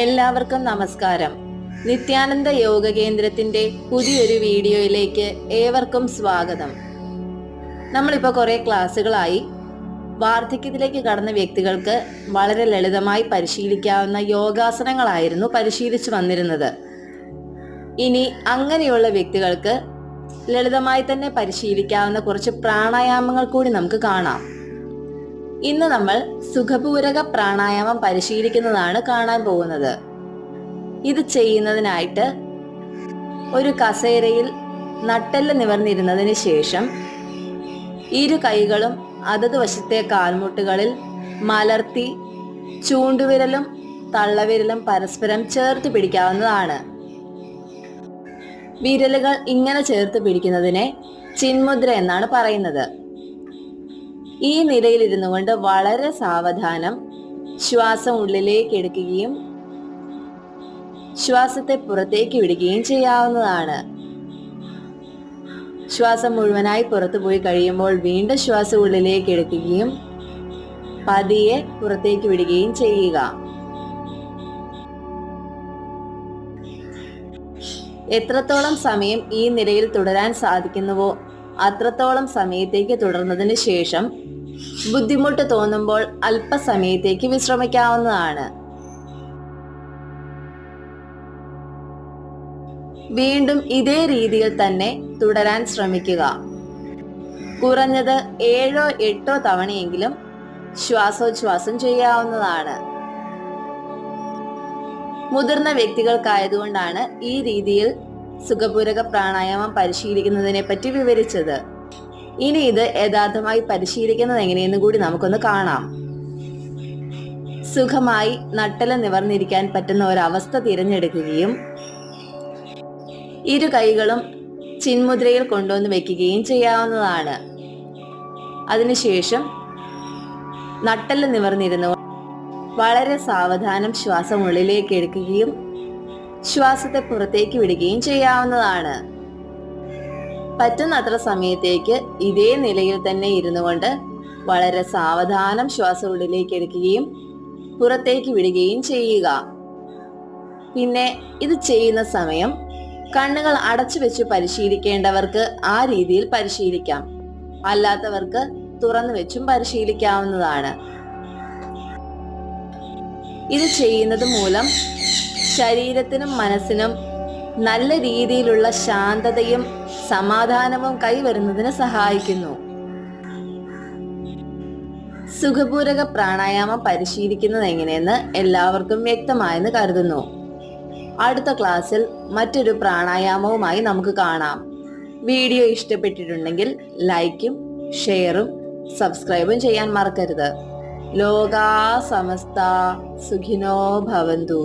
എല്ലാവർക്കും നമസ്കാരം. നിത്യാനന്ദ യോഗ കേന്ദ്രത്തിന്റെ പുതിയൊരു വീഡിയോയിലേക്ക് ഏവർക്കും സ്വാഗതം. നമ്മളിപ്പോൾ കുറേ ക്ലാസ്സുകളായി. വാർദ്ധക്യത്തിലേക്ക് കടന്ന വ്യക്തികൾക്ക് വളരെ ലളിതമായി പരിശീലിക്കാവുന്ന യോഗാസനങ്ങളായിരുന്നു പരിശീലിച്ചു വന്നിരുന്നത്. ഇനി അങ്ങനെയുള്ള വ്യക്തികൾക്ക് ലളിതമായി തന്നെ പരിശീലിക്കാവുന്ന കുറച്ച് പ്രാണായാമങ്ങൾ കൂടി നമുക്ക് കാണാം. ഇന്ന് നമ്മൾ സുഖപൂരക പ്രാണായാമം പരിശീലിക്കുന്നതാണ് കാണാൻ പോകുന്നത്. ഇത് ചെയ്യുന്നതിനായിട്ട് ഒരു കസേരയിൽ നട്ടെല്ല് നിവർന്നിരുന്നതിന് ശേഷം ഇരു കൈകളും അതത് വശത്തെ കാൽമുട്ടുകളിൽ മലർത്തി ചൂണ്ടുവിരലും തള്ളവിരലും പരസ്പരം ചേർത്ത് പിടിക്കാവുന്നതാണ്. വിരലുകൾ ഇങ്ങനെ ചേർത്ത് പിടിക്കുന്നതിനെ ചിന്മുദ്ര എന്നാണ് പറയുന്നത്. ഈ നിലയിലിരുന്നു കൊണ്ട് വളരെ സാവധാനം ശ്വാസം ഉള്ളിലേക്ക് എടുക്കുകയും ശ്വാസത്തെ പുറത്തേക്ക് വിടുകയും ചെയ്യാവുന്നതാണ്. ശ്വാസം മുഴുവനായി പുറത്തു പോയി കഴിയുമ്പോൾ വീണ്ടും ശ്വാസം ഉള്ളിലേക്ക് എടുക്കുകയും പതിയെ പുറത്തേക്ക് വിടുകയും ചെയ്യുക. എത്രത്തോളം സമയം ഈ നിലയിൽ തുടരാൻ സാധിക്കുന്നുവോ അത്രത്തോളം സമയത്തേക്ക് തുടർന്നതിന് ശേഷം ബുദ്ധിമുട്ട് തോന്നുമ്പോൾ അല്പസമയത്തേക്ക് വിശ്രമിക്കാവുന്നതാണ്. വീണ്ടും ഇതേ രീതിയിൽ തന്നെ തുടരാൻ ശ്രമിക്കുക. കുറഞ്ഞത് ഏഴോ എട്ടോ തവണയെങ്കിലും ശ്വാസോച്ഛ്വാസം ചെയ്യാവുന്നതാണ്. മുതിർന്ന വ്യക്തികൾക്കായതുകൊണ്ടാണ് ഈ രീതിയിൽ സുഖപൂരക പ്രാണായാമം പരിശീലിക്കുന്നതിനെ പറ്റി വിവരിച്ചത്. ഇനി ഇത് യഥാർത്ഥമായി പരിശീലിക്കുന്നത് എങ്ങനെയെന്ന് കൂടി നമുക്കൊന്ന് കാണാം. സുഖമായി നട്ടല നിവർന്നിരിക്കാൻ പറ്റുന്ന ഒരവസ്ഥ തിരഞ്ഞെടുക്കുകയും ഇരു കൈകളും ചിന്മുദ്രയിൽ കൊണ്ടുവന്ന് വെക്കുകയും ചെയ്യാവുന്നതാണ്. അതിനുശേഷം നട്ടൽ നിവർന്നിരുന്നു വളരെ സാവധാനം ശ്വാസം ഉള്ളിലേക്ക് എടുക്കുകയും ശ്വാസത്തെ പുറത്തേക്ക് വിടുകയും ചെയ്യാവുന്നതാണ്. പറ്റുന്നത്ര സമയത്തേക്ക് ഇതേ നിലയിൽ തന്നെ ഇരുന്നു കൊണ്ട് വളരെ സാവധാനം ശ്വാസം ഉള്ളിലേക്ക് എടുക്കുകയും പുറത്തേക്ക് വിടുകയും ചെയ്യുക. പിന്നെ ഇത് ചെയ്യുന്ന സമയം കണ്ണുകൾ അടച്ചു വെച്ച് പരിശീലിക്കേണ്ടവർക്ക് ആ രീതിയിൽ പരിശീലിക്കാം. അല്ലാത്തവർക്ക് തുറന്നു വെച്ചും പരിശീലിക്കാവുന്നതാണ്. ഇത് ചെയ്യുന്നത് മൂലം ശരീരത്തിനും മനസ്സിനും നല്ല രീതിയിലുള്ള ശാന്തതയും സമാധാനവും കൈവരുന്നതിന് സഹായിക്കുന്നു. സുഖപൂരക പ്രാണായാമം പരിശീലിക്കുന്നത് എങ്ങനെയെന്ന് എല്ലാവർക്കും വ്യക്തമായെന്ന് കരുതുന്നു. അടുത്ത ക്ലാസ്സിൽ മറ്റൊരു പ്രാണായാമവുമായി നമുക്ക് കാണാം. വീഡിയോ ഇഷ്ടപ്പെട്ടിട്ടുണ്ടെങ്കിൽ ലൈക്കും ഷെയറും സബ്സ്ക്രൈബും ചെയ്യാൻ മറക്കരുത്. ലോകാ സമസ്ത സുഖിനോ ഭവന്തു.